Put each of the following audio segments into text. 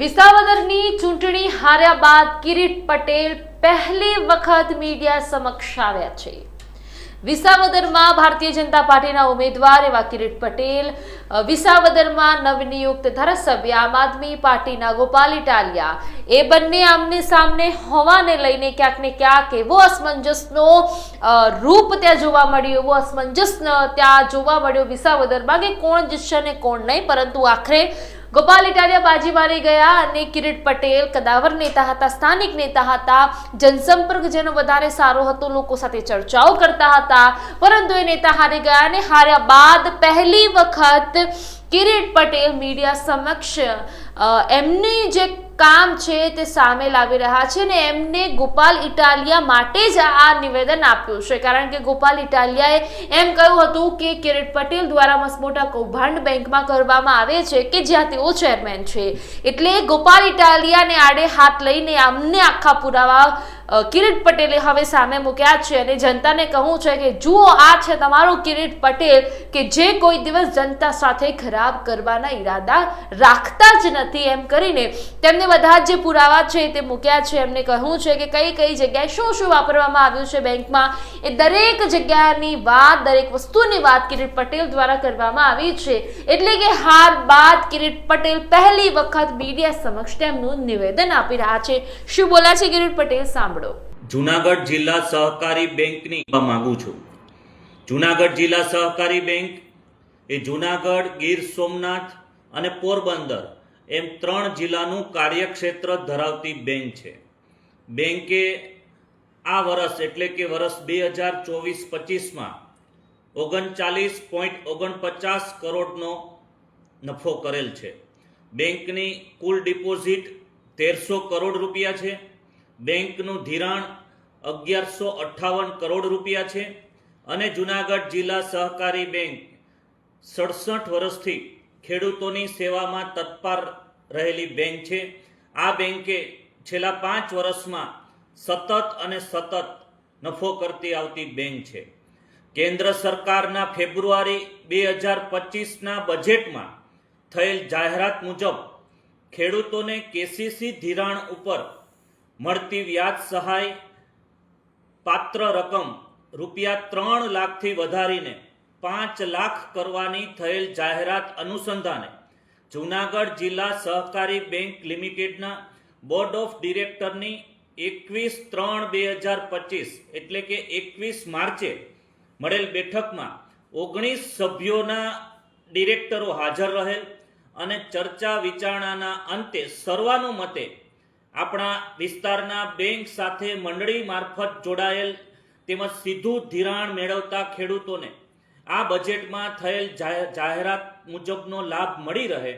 વિસાવદરની ચૂંટણી હાર્યા બાદ કિરીટ પટેલ પહેલી વખત મીડિયા સમક્ષ આવ્યા છે. વિસાવદરમાં ભારતીય જનતા પાર્ટીના ઉમેદવાર એવા કિરીટ પટેલ વિસાવદરમાં નવનિયુક્ત ધારાસભ્ય આમ આદમી પાર્ટીના ગોપાલ ઇટાલિયા, એ બંને આમને સામને હોવાને લઈને ક્યાંક ને ક્યાંક એવો અસમંજસનો રૂપ ત્યાં જોવા મળ્યું, એવો અસમંજસ ત્યાં જોવા મળ્યો વિસાવદરમાં કે કોણ જીતશે ને કોણ નહીં, પરંતુ આખરે ગોપાલ ઇટાલિયા બાજી મારી ગયા અને કિરીટ પટેલ, કદાવર નેતા હતા, સ્થાનિક નેતા હતા, જનસંપર્ક જેનો વધારે સારો હતો, લોકો સાથે ચર્ચાઓ કરતા હતા. પરંતુ એ નેતા હારી ગયા અને હાર્યા બાદ પહેલી વખત કિરીટ પટેલ મીડિયા સમક્ષ એમની જે કામ છે તે સામે લાવી રહ્યા છે અને એમને ગોપાલ ઇટાલિયા માટે જ આ નિવેદન આપ્યું છે. કારણ કે ગોપાલ ઇટાલિયાએ એમ કહ્યું હતું કે કિરીટ પટેલ દ્વારા મસમોટા કૌભાંડ બેંકમાં કરવામાં આવે છે કે જ્યાં તેઓ ચેરમેન છે. એટલે ગોપાલ ઇટાલિયાને આડે હાથ લઈને અમને આખા પુરાવા કિરીટ પટેલે હવે સામે મૂક્યા છે અને જનતાને કહું છે કે જુઓ, આ છે તમારો કિરીટ પટેલ કે જે કોઈ દિવસ જનતા સાથે ખરાબ કરવાના ઈરાદા રાખતા જ નથી એમ કરીને તેમને બધા જ પુરાવા છે તે મૂક્યા છે. એમને કહ્યું છે કે કઈ કઈ જગ્યાએ શું શું વાપરવામાં આવ્યું છે બેંકમાં. એ દરેક જગ્યાની વાત, દરેક વસ્તુની વાત કિરીટ પટેલ દ્વારા કરવામાં આવી છે. એટલે કે હાર બાદ કિરીટ પટેલ પહેલી વખત મીડિયા સમક્ષ તેમનું નિવેદન આપી રહ્યા છે. શું બોલા છે કિરીટ પટેલ સાંભળો. જુનાગઢ જિલ્લા સહકારી બેંકની માંગુ છું. જુનાગઢ જિલ્લા સહકારી બેંક એ જુનાગઢ, ગીર સોમનાથ અને પોરબંદર એમ ત્રણ જિલ્લાનું કાર્યક્ષેત્ર ધરાવતી બેંક છે. બેંકે આ વર્ષ એટલે કે વર્ષ બે હજાર ચોવીસ પચીસમાં ઓગણચાલીસ પોઈન્ટ ઓગણપચાસ કરોડનો નફો કરેલ છે. બેંકની કુલ ડિપોઝિટ તેરસો કરોડ રૂપિયા છે. બેંકનું ધિરાણ અગિયારસો અઠ્ઠાવન કરોડ રૂપિયા છે અને જુનાગઢ જિલ્લા સહકારી બેંક સડસઠ વર્ષથી ખેડૂતોની સેવામાં તત્પર રહેલી બેંક છે. આ બેંકે છેલ્લા પાંચ વર્ષમાં સતત અને સતત નફો કરતી આવતી બેંક છે. કેન્દ્ર સરકારના ફેબ્રુઆરી બે હજાર પચીસના બજેટમાં થયેલ જાહેરાત મુજબ ખેડૂતોને કેસીસી ધિરાણ ઉપર મળતી વ્યાજ સહાય પાત્ર રકમ રૂપિયા ત્રણ લાખથી વધારીને પાંચ લાખ કરવાની થયેલ જાહેરાત અનુસંધાને જૂનાગઢ જિલ્લા સહકારી બેંક લિમિટેડના બોર્ડ ઓફ ડિરેક્ટરની એકવીસ ત્રણ બે હજાર પચીસ એટલે કે એકવીસ માર્ચે મળેલ બેઠકમાં ઓગણીસ સભ્યોના ડિરેક્ટરો હાજર રહેલ અને ચર્ચા વિચારણાના અંતે સર્વાનુમતે આપણા વિસ્તારના બેંક સાથે મંડળી મારફત જોડાયેલ તેમજ સીધું ધિરાણ મેળવતા ખેડૂતોને આ બજેટમાં થયેલ જાહે- જાહેરાત મુજબનો લાભ મળી રહે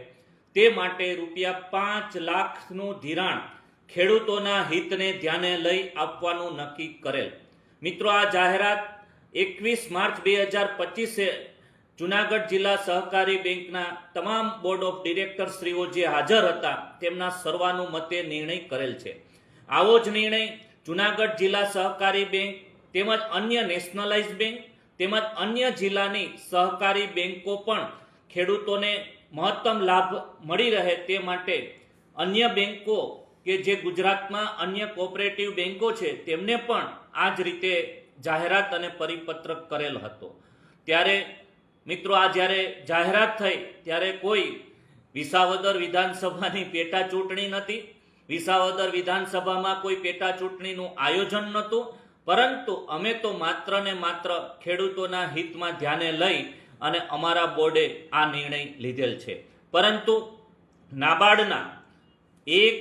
તે માટે રૂપિયા પાંચ લાખનું ધિરાણ ખેડૂતોના હિતને ધ્યાને લઈ આપવાનું નક્કી કરેલ. મિત્રો, આ જાહેરાત એકવીસ માર્ચ બે હજાર પચીસે જુનાગઢ જિલ્લા સહકારી બેંકના તમામ બોર્ડ ઓફ ડિરેક્ટર શ્રીઓ જે હાજર હતા, તેમના સર્વાનુમતે નિર્ણય કરેલ છે. આવો જ નિર્ણય જુનાગઢ જિલ્લા સહકારી બેંક, તેમજ અન્ય નેશનલાઇઝ બેંક, તેમજ અન્ય જિલ્લાની સહકારી બેંકો પણ ખેડૂતોને મહત્તમ લાભ મળી રહે તે માટે અન્ય બેંકો કે જે ગુજરાતમાં અન્ય કોઓપરેટિવ બેંકો છે, તેમને પણ આ જ રીતે જાહેરાત અને પરિપત્રક કરેલ હતો. ત્યારે મિત્રો, આ જ્યારે જાહેરાત થઈ, ત્યારે કોઈ વિસાવદર વિધાનસભાની પેટા ચૂંટણી નથી. વિસાવદર વિધાનસભામાં કોઈ પેટા ચૂંટણીનું આયોજન નહોતું. પરંતુ અમે તો માત્ર ને માત્ર ખેડૂતોના હિતમાં ધ્યાને લઈ અને અમારા બોર્ડે આ નિર્ણય લીધેલ છે. પરંતુ નાબાર્ડના એક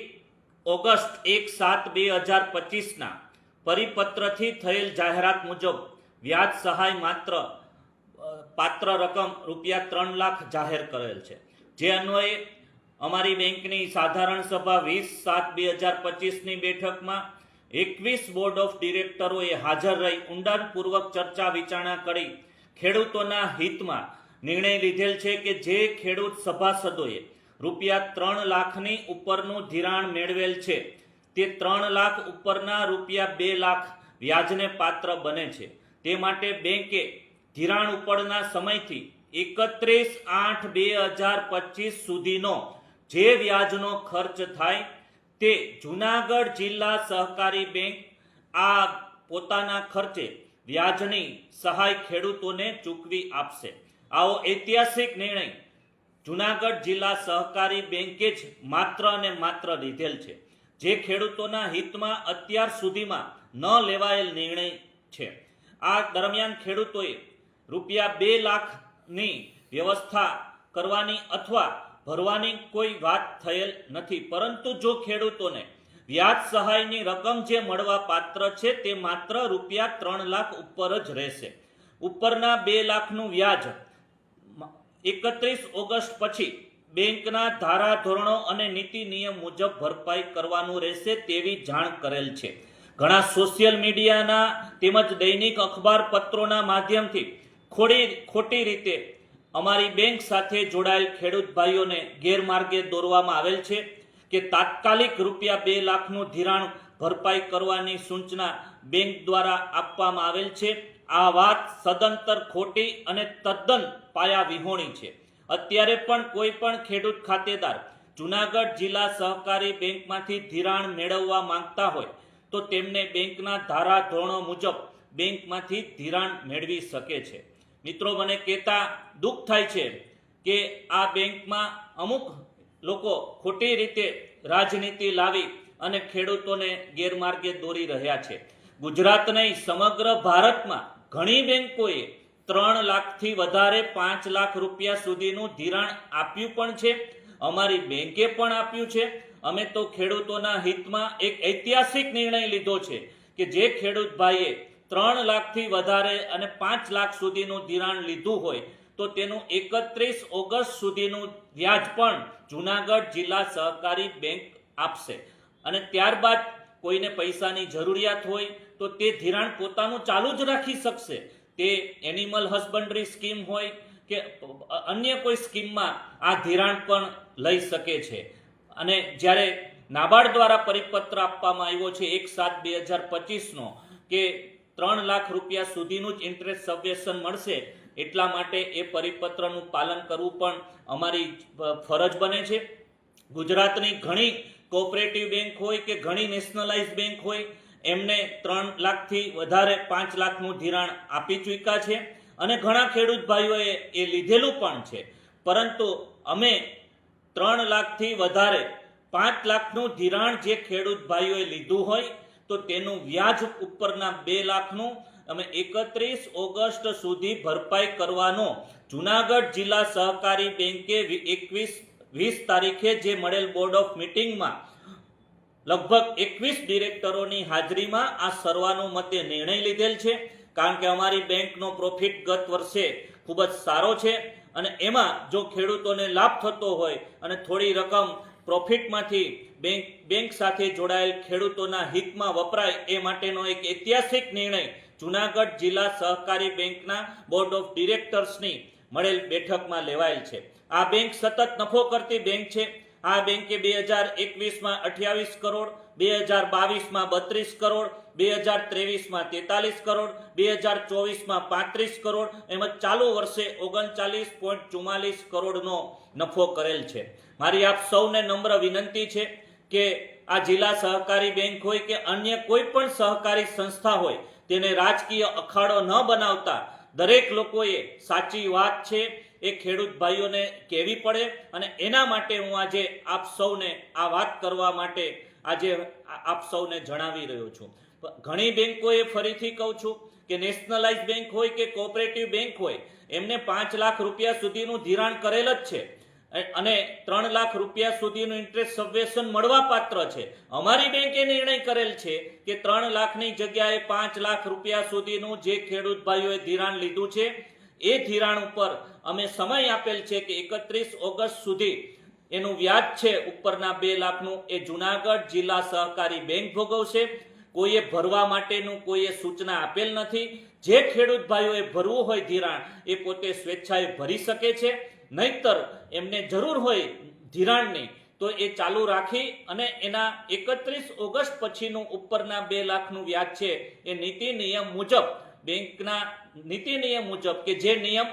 ઓગસ્ટ એક સાત બે હજાર પચીસના પરિપત્રથી થયેલ જાહેરાત મુજબ વ્યાજ સહાય માત્ર પાત્ર રકમ રૂપિયા ત્રણ લાખ જાહેર કરેલ છે. જે અન્વયે અમારી બેંકની સાધારણ સભા વીસ સાત બે હજાર પચીસની બેઠકમાં એકવીસ બોર્ડ ઓફ ડિરેક્ટરોએ હાજર રહી ઊંડાણપૂર્વક ચર્ચા વિચારણા કરી. ખેડૂતોના હિતમાં નિર્ણય લીધેલ છે કે જે ખેડૂત સભાસદોએ રૂપિયા ત્રણ લાખની ઉપરનું ધિરાણ મેળવેલ છે, તે ત્રણ લાખ ઉપરના રૂપિયા બે લાખ વ્યાજને પાત્ર બને છે. તે માટે બેંકે ધિરાણ ઉપરના સમયથી એકત્રીસ આઠ બે હજાર પચીસ સુધીનો જે વ્યાજનો ખર્ચ થાય તે જુનાગઢ જિલ્લા સહકારી બેંક આ પોતાના ખર્ચે વ્યાજની સહાય ખેડૂતોને ચૂકવી આપશે. આવો ઐતિહાસિક નિર્ણય જુનાગઢ જિલ્લા સહકારી બેંકે જ માત્ર અને માત્ર લીધેલ છે, જે ખેડૂતોના હિતમાં અત્યાર સુધીમાં ન લેવાયેલ નિર્ણય છે. આ દરમિયાન ખેડૂતોએ રૂપિયા બે લાખની વ્યવસ્થા કરવાની અથવા ભરવાની કોઈ વાત થયેલ નથી. પરંતુ જો ખેડૂતોને વ્યાજ સહાયની રકમ જે મળવા પાત્ર છે તે માત્ર રૂપિયા ત્રણ લાખ ઉપર જ રહેશે. ઉપરના બે લાખનું વ્યાજ એકત્રીસ ઓગસ્ટ પછી બેંકના ધારાધોરણો અને નીતિ નિયમ મુજબ ભરપાઈ કરવાનું રહેશે તેવી જાણ કરેલ છે. ઘણા સોશિયલ મીડિયાના તેમજ દૈનિક અખબાર પત્રોના માધ્યમથી ખોડી ખોટી રીતે અમારી બેંક સાથે જોડાયેલ ખેડૂત ભાઈઓને ગેરમાર્ગે દોરવામાં આવેલ છે કે તાત્કાલિક રૂપિયા બે લાખનું ધિરાણ ભરપાઈ કરવાની સૂચના બેંક દ્વારા આપવામાં આવેલ છે. આ વાત સદંતર ખોટી અને તદ્દન પાયા વિહોણી છે. અત્યારે પણ કોઈ પણ ખેડૂત ખાતેદાર જુનાગઢ જિલ્લા સહકારી બેંકમાંથી ધિરાણ મેળવવા માંગતા હોય તો તેમને બેંકના ધારાધોરણો મુજબ બેંકમાંથી ધિરાણ મેળવી શકે છે. મિત્રો, મને કહેતા દુઃખ થાય છે કે આ બેંકમાં અમુક લોકો ખોટી રીતે રાજનીતિ લાવી અને ખેડૂતોને ગેરમાર્ગે દોરી રહ્યા છે. ગુજરાત નહીં, સમગ્ર ભારતમાં ઘણી બેંકોએ ત્રણ લાખથી વધારે પાંચ લાખ રૂપિયા સુધીનું ધિરાણ આપ્યું પણ છે. અમારી બેંકે પણ આપ્યું છે. અમે તો ખેડૂતોના હિતમાં એક ઐતિહાસિક નિર્ણય લીધો છે કે જે ખેડૂત ભાઈએ ત્રણ લાખથી વધારે અને પાંચ લાખ સુધીનું ધિરાણ લીધું હોય તો તેનું એકત્રીસ ઓગસ્ટ સુધીનું વ્યાજ પણ જુનાગઢ જિલ્લા સહકારી બેંક આપશે. અને ત્યારબાદ કોઈને પૈસાની જરૂરિયાત હોય તો તે ધિરાણ પોતાનું ચાલુ જ રાખી શકશે. તે એનિમલ હસબન્ડરી સ્કીમ હોય કે અન્ય કોઈ સ્કીમમાં આ ધિરાણ પણ લઈ શકે છે. અને જ્યારે નાબાર્ડ દ્વારા પરિપત્ર આપવામાં આવ્યો છે એક સાત બે હજાર પચીસનો કે ત્રણ લાખ રૂપિયા સુધીનું જ ઇન્ટરેસ્ટ સબવેશન મળશે. એટલા માટે એ પરિપત્રનું પાલન કરવું પણ અમારી ફરજ બને છે. ગુજરાતની ઘણી કોઓપરેટિવ બેંક હોય કે ઘણી નેશનલાઇઝ બેંક હોય, એમને ત્રણ લાખથી વધારે પાંચ લાખનું ધિરાણ આપી ચૂક્યા છે. અને ઘણા ખેડૂત ભાઈઓએ એ લીધેલું પણ છે. પરંતુ અમે ત્રણ લાખથી વધારે પાંચ લાખનું ધિરાણ જે ખેડૂત ભાઈઓએ લીધું હોય તો તેનું વ્યાજ ઉપરના બે લાખનું અમે એકત્રીસ ઓગસ્ટ સુધી ભરપાઈ કરવાનો. જુનાગઢ જિલ્લા સહકારી બેંકે એકવીસ, વીસ તારીખે જે મળેલ બોર્ડ ઓફ મિટિંગમાં લગભગ એકવીસ ડિરેક્ટરોની હાજરીમાં આ સર્વાનુમતે નિર્ણય લીધેલ છે. કારણ કે અમારી બેંકનો પ્રોફિટ ગત વર્ષે ખૂબ જ સારો છે અને એમાં જો ખેડૂતોને લાભ થતો હોય અને થોડી રકમ પ્રોફિટમાંથી બેંક બેંક સાથે જોડાયેલ ખેડૂતોના હિતમાં વપરાય એ માટેનો એક ઐતિહાસિક નિર્ણય જુનાગઢ જિલ્લા સહકારી બેંકના બોર્ડ ઓફ ડિરેક્ટર્સની મળેલ બેઠકમાં લેવાયેલ છે. આ બેંક સતત નફો કરતી બેંક છે. આ બેંકે બે હજાર એકવીસમાં અઠ્યાવીસ કરોડ, બે હજાર બાવીસમાં બત્રીસ કરોડ, બે હજાર ત્રેવીસમાં તેતાલીસ કરોડ, બે હજાર ચોવીસમાં પાંત્રીસ કરોડ એમજ ચાલુ વર્ષે ઓગણચાલીસ પોઈન્ટ ચુમ્માલીસ કરોડનો નફો કરેલ છે. મારી આપ સૌને નમ્ર વિનંતી છે કે આ જિલ્લા સહકારી બેંક હોય કે અન્ય કોઈ પણ સહકારી સંસ્થા હોય, તેને રાજકીય અખાડો ન બનાવતા દરેક લોકોએ સાચી વાત છે, એ ખેડૂત ભાઈઓને કહેવી પડે અને એના માટે હું આજે આપ સૌને આ વાત કરવા માટે આજે આપ સૌને જણાવી રહ્યો છું. ઘણી બેંકોએ ફરીથી કહું છું કે નેશનલાઇઝ બેંક હોય કે કોઓપરેટિવ બેંક હોય, એમને પાંચ લાખ રૂપિયા સુધીનું ધિરાણ કરેલ જ છે. અને ત્રણ લાખ રૂપિયા સુધીનું ઇન્ટરેસ્ટ સબવેશન મળવા પાત્ર છે. અમારી બેંકે નિર્ણય કરેલ છે કે ત્રણ લાખની જગ્યાએ પાંચ લાખ રૂપિયા સુધીનું જે ખેડૂત ભાઈઓએ ધિરાણ લીધું છે, એ ધિરાણ ઉપર અમે સમય આપેલ છે કે એકત્રીસ ઓગસ્ટ સુધી એનું વ્યાજ છે ઉપરના બે લાખનું. એ જુનાગઢ જિલ્લા સહકારી બેંક ભોગવશે. કોઈએ ભરવા માટેનું કોઈએ સૂચના આપેલ નથી. જે ખેડૂત ભાઈઓએ ભરવું હોય ધિરાણ, એ પોતે સ્વેચ્છાએ ભરી શકે છે. નહીતર એમને જરૂર હોય ધિરાણની, તો એ ચાલુ રાખી અને એના એકત્રીસ ઓગસ્ટ પછીનું ઉપરના બે લાખનું વ્યાજ છે. એ નીતિ નિયમ મુજબ, બેંકના નીતિ નિયમ મુજબ કે જે નિયમ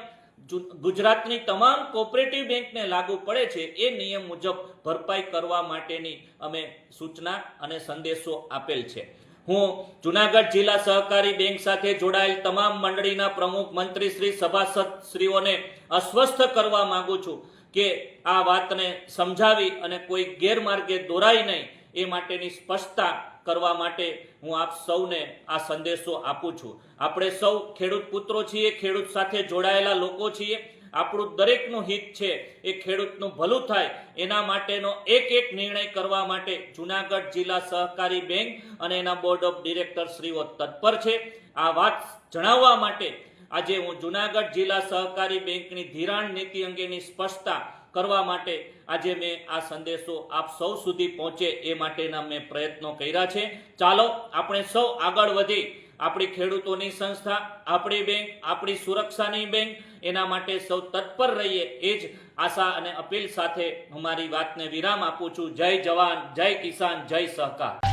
ગુજરાતની તમામ કોઓપરેટિવ બેંકને લાગુ પડે છે, એ નિયમ મુજબ ભરપાઈ કરવા માટેની અમે સૂચના અને સંદેશો આપેલ છે. હું જુનાગઢ જિલ્લા સહકારી બેંક સાથે જોડાયેલ તમામ મંડળીના પ્રમુખ મંત્રી શ્રી સભાસદ શ્રીઓને અસ્વસ્થ કરવા માંગુ છું કે આ વાતને સમજાવી અને કોઈ ગેરમાર્ગે દોરાય નહીં એ માટેની સ્પષ્ટતા કરવા માટે હું આપ સૌને આ સંદેશો આપું છું. આપણે સૌ ખેડૂત પુત્રો છીએ, ખેડૂત સાથે જોડાયેલા લોકો છીએ. આપણું દરેકનું હિત છે, એ ખેડૂતનું ભલું થાય, એના માટેનો એક એક નિર્ણય કરવા માટે જુનાગઢ જિલ્લા સહકારી બેંક અને એના બોર્ડ ઓફ ડિરેક્ટર શ્રીઓ તત્પર છે. આ વાત જણાવવા માટે આજે હું જુનાગઢ જિલ્લા સહકારી બેંકની ધિરાણ નીતિ અંગેની સ્પષ્ટતા કરવા માટે આજે મેં આ સંદેશો આપ સૌ સુધી પહોંચે એ માટેના મેં પ્રયત્નો કર્યા છે. ચાલો, આપણે સૌ આગળ વધી આપણી ખેડૂતોની સંસ્થા, આપણી બેંક, આપણી સુરક્ષાની બેંક, એના માટે સૌ તત્પર રહીએ, એ જ આશા અને અપીલ સાથે હું મારી વાતને વિરામ આપું છું. જય જવાન, જય કિસાન, જય સહકાર.